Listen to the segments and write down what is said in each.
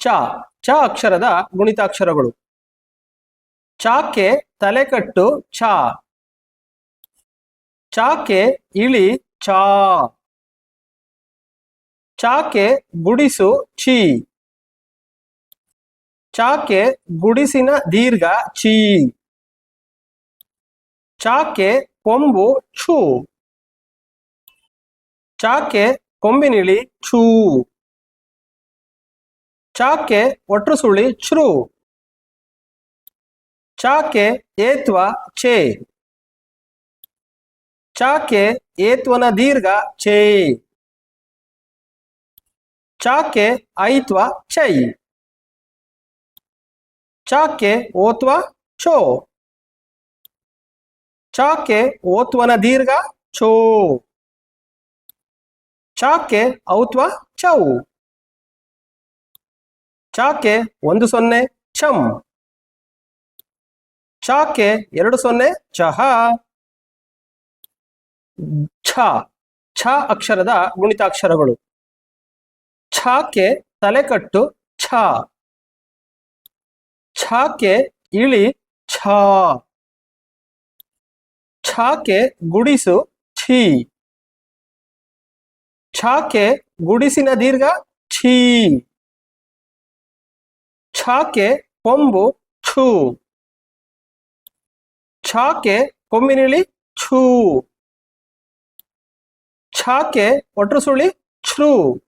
ಚ ಚ ಅಕ್ಷರದ ಗುಣಿತಾಕ್ಷರಗಳು. ಚಾಕೆ ತಲೆಕಟ್ಟು ಚ ಚಾಕೆ ಇಳಿ ಚಾ ಚಾಕೆ ಗುಡಿಸು ಚಿ ಚಾಕೆ ಗುಡಿಸಿನ ದೀರ್ಘ ಚಿ ಚಾಕೆ ಕೊಂಬು ಛೂ. ಚಾಕೆ ಕೊಂಬಿನಿಳಿ ಛೂ. ಚಾಕೆ ಒಟ್ರು ಸುಳಿ ಚ್ರು. ಚಾಕೆ ಏತ್ವ ಚೆ ಚಾಕೆ ಏತ್ವನ ದೀರ್ಘ ಚೆ ಚಾಕೆ ಐತ್ವ ಚೈ ಚಾಕೆ ಓತ್ವ ಚೋ ಚಾಕೆ ಓತ್ವನ ದೀರ್ಘ ಚೋ ಚಾಕೆ ಔತ್ವ ಚೌ ಚಾಕೆ ಒಂದು ಸೊನ್ನೆ ಚಮ್ ಚಾಕೆ ಎರಡು ಸೊನ್ನೆ ಚಹ. ಛ. ಛ ಅಕ್ಷರದ ಗುಣಿತಾಕ್ಷರಗಳು. ಛಾಕೆ ತಲೆಕಟ್ಟು ಛ. ಛಾಕೆ ಇಳಿ ಛ. ಛಾಕೆ ಗುಡಿಸು ಛೀ. ಛಾಕೆ ಗುಡಿಸಿನ ದೀರ್ಘ ಛೀ. ಛಾಕೆ ಕೊಂಬು ಛೂ. ಛಾಕೆ ಕೊಂಬಿನಿಳಿ ಛೂ. ಛಾಕೆ ಒಟ್ರು ಸುಳಿ ಛ್ರೂ.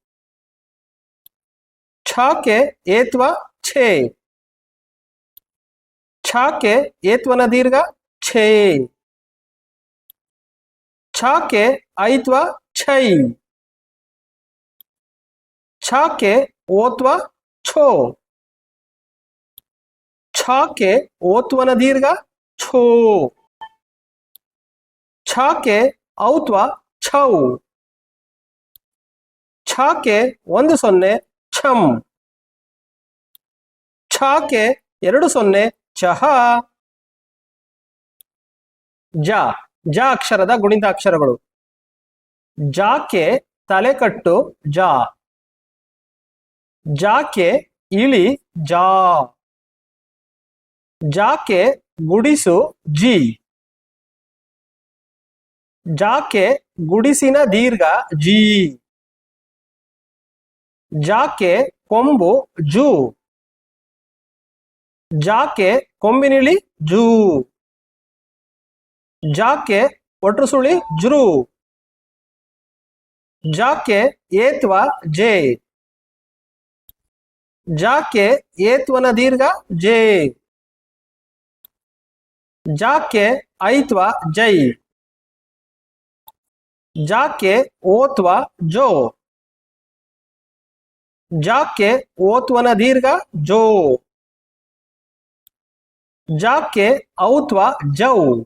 ಛಾಕೆ ಏತ್ವ ಛೇ. ಛಾಕೆ ಏತ್ವನ ದೀರ್ಘ ಛೇ. ಛಾಕೆ ಐತ್ವ ಛೈ. ಛಾಕೆ ಓತ್ವ ಛೋ. ಛಾಕೆ ಓತ್ವನ ದೀರ್ಘ ಛೋ. ಛಾಕೆ ಔತ್ವ ಛೌ. ಛಾಕೆ ಒಂದು ಸೊನ್ನೆ ಛಂ. ಛಾಕೆ ಎರಡು ಸೊನ್ನೆ ಚಹ. ಜ ಜ ಅಕ್ಷರದ ಗುಣಿತಾಕ್ಷರಗಳು. ಜಾಕೆ ತಲೆಕಟ್ಟು ಜಾ. ಜಾಕೆ ಇಳಿ ಜಾ. ಜಾಕೆ ಗುಡಿಸು ಜಿ. ಜಾಕೆ ಗುಡಿಸಿನ ದೀರ್ಘ ಜಿ. ಜಾಕೆ ಕೊಂಬು ಜೂ. ಜಾಕೆ ಕೊಂಬಿನಿಳಿ ಜೂ. ಜಾಕೆ ಒಟ್ರುಸುಳಿ ಸುಳಿ ಜೃ ಜಾಕೆ ಏತ್ವ ಜೆ. ಜಾಕೆ ಏತ್ವನ ದೀರ್ಘ ಜೇ. ಜಾಕೆ ಐತ್ವ ಜೈ? ಜಾಕೆ ಓತ್ವ ಜೋ? ಜಾಕೆ ಓತ್ವನ ದೀರ್ಘ ಜೋ? ಜಾಕೆ ಔತ್ವ ಜೌ?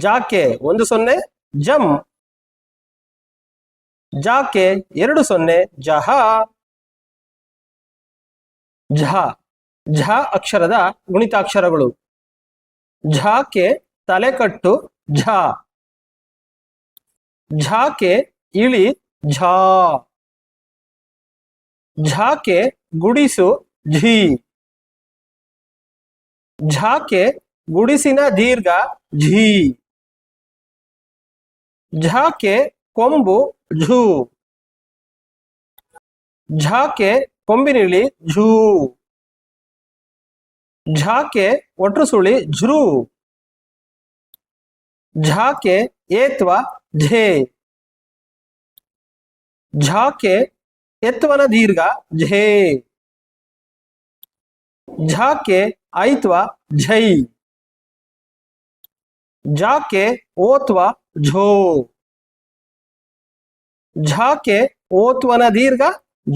ಜಾಕೆ ಒಂದು ಸೊನ್ನೆ ಜಂ? ಜಾಕೆ ಎರಡು ಸೊನ್ನೆ ಜಹ? ಝ ಝ ಅಕ್ಷರದ ಗುಣಿತಾಕ್ಷರಗಳು. ಝಾಕೆ ತಲೆಕಟ್ಟು ಝಾ. ಝಾಕೆ ಇಳಿ ಝಾ. ಝಾಕೆ ಗುಡಿಸು ಝೀ. ಝಾಕೆ ಗುಡಿಸಿನ ದೀರ್ಘ ಝೀ. ಝಾಕೆ ಕೊಂಬು ಝೂ. ಝಾಕೆ ಕೊಂಬಿನಿಳಿ ಝೂ. ಝಾಕೆ ಒಟ್ರು ಸುಳಿ ಝ್ರೂ. ಝಾಕೆ ಏತ್ವ ಝೇ. ಝಾಕೆ ಎತ್ವನ ದೀರ್ಘ ಝೇ. ಝಾಕೆ ಐತ್ವ ಝೈ. ಜಾಕೆ ಓತ್ವ ಝೋ. ಝಾಕೆ ಓತ್ವನ ದೀರ್ಘ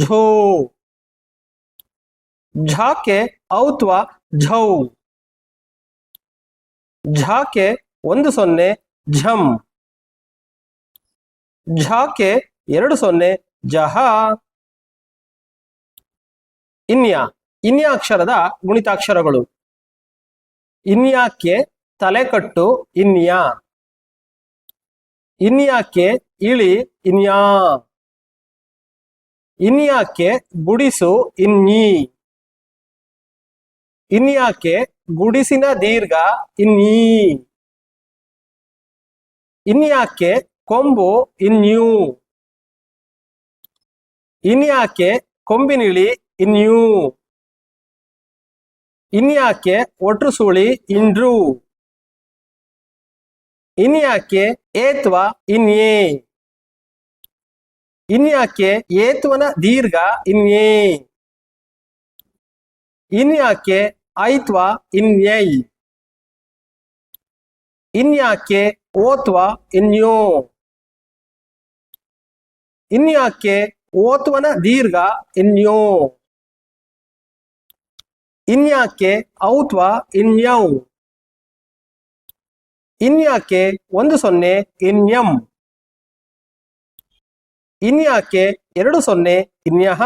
ಝೋ. ಝಾಕೆ ಔತ್ವ ಝೌ. ಝಾಕೆ ಒಂದು ಸೊನ್ನೆ ಝಂ ಝಾಕೆ ಎರಡು ಸೊನ್ನೆ ಜಹ. ಇನ್ಯಾ ಇನ್ಯಾ ಅಕ್ಷರದ ಗುಣಿತಾಕ್ಷರಗಳು. ಇನ್ಯಾಕ್ಕೆ ತಲೆಕಟ್ಟು ಇನ್ಯಾ. ಇನ್ಯಾಕ್ಕೆ ಇಳಿ ಇನ್ಯಾ. ಇನ್ಯಾಕೆ ಗುಡಿಸು ಇನ್ಯಿ. ಇನ್ಯಾಕೆ ಗುಡಿಸಿನ ದೀರ್ಘ ಇನ್ನೀ? ಇನ್ಯಾಕೆ ಕೊಂಬು ಇನ್ಯೂ ಇನ್ಯಾಕೆ ಕೊಂಬಿನಿಳಿ ಇನ್ಯೂ ಇನ್ಯಾಕೆ ಒಟ್ರು ಸುಳಿ ಇಂಡ್ರು? ಇನ್ಯಾಕೆ ಏತ್ವ ಇನ್ಯೇ ಇನ್ಯಾಕೆ ಏತ್ವನ ದೀರ್ಘ ಇನ್ಯೇ ಇನ್ಯಾಕೆ ಐತ್ವ ಇನ್ಯೈ? ಇನ್ಯಾಕೆ ಓತ್ವ ಇನ್ಯೋ? ಇನ್ಯಾಕೆ ಓತ್ವನ ದೀರ್ಘ ಇನ್ಯೋ? ಇನ್ಯಾಕೆ ಔತ್ವ ಇನ್ಯೌ? ಇನ್ಯಾಕೆ ಒಂದು ಸೊನ್ನೆ ಇನ್ಯಂ? ಇನ್ಯಾಕೆ ಎರಡು ಸೊನ್ನೆ ಇನ್ಯಹ?